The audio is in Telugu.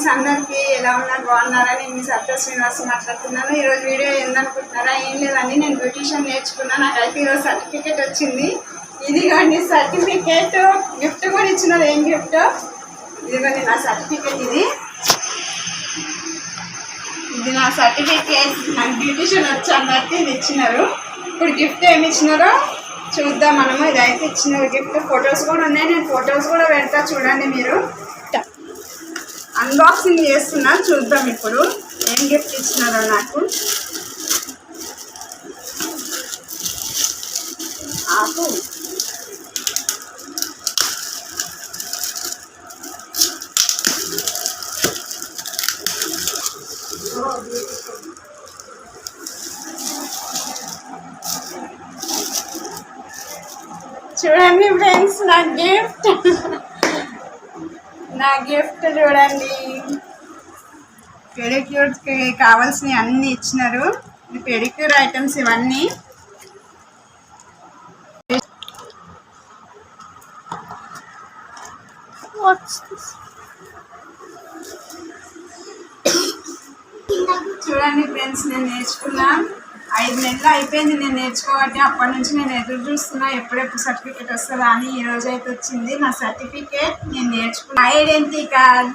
ఫ్రెండ్స్ అందరికీ ఎలా ఉన్నారు? బాగున్నారా? నేను మీ సత్య శ్రీనివాస్ మాట్లాడుతున్నాను. ఈరోజు వీడియో ఏందనుకుంటున్నారా? ఏం లేదండి. నేను బ్యూటిషియన్ నేర్చుకున్నాను నాకైతే ఈరోజు సర్టిఫికేట్ వచ్చింది. ఇది కానీ సర్టిఫికేట్. గిఫ్ట్ కూడా ఇచ్చినారు. ఏం గిఫ్ట్? ఇదిగోండి నా సర్టిఫికేట్ ఇది. ఇది నా సర్టిఫికేట్. నాకు బ్యూటిషియన్ వచ్చి అన్నట్టు ఇది ఇచ్చినారు. ఇప్పుడు గిఫ్ట్ ఏమి ఇచ్చినారో చూద్దాం మనము. ఇదైతే ఇచ్చినారు గిఫ్ట్. ఫొటోస్ కూడా ఉన్నాయి. నేను ఫొటోస్ కూడా పెడతా. చూడండి మీరు. అన్బాక్సింగ్ చేస్తున్నా చూద్దాం ఇప్పుడు. ఏం గిఫ్ట్ ఇచ్చినారో నాకు. ఆకు చూడండి ఫ్రెండ్స్ నా గిఫ్ట్ నా గిఫ్ట్ చూడండి. పెడిక్యూర్కి కావాల్సినవి అన్నీ ఇచ్చినారు. పెడిక్యూర్ ఐటమ్స్ ఇవన్నీ. చూడండి ఫ్రెండ్స్ నేను నేర్చుకున్నాను ఐదు నెలలు అయిపోయింది నేను నేర్చుకోవాలంటే అప్పటి నుంచి నేను ఎదురు చూస్తున్నా ఎప్పుడెప్పుడు సర్టిఫికేట్ వస్తుందా అని ఈ రోజు అయితే వచ్చింది. నా సర్టిఫికేట్ నేను నేర్చుకున్నా. Identity card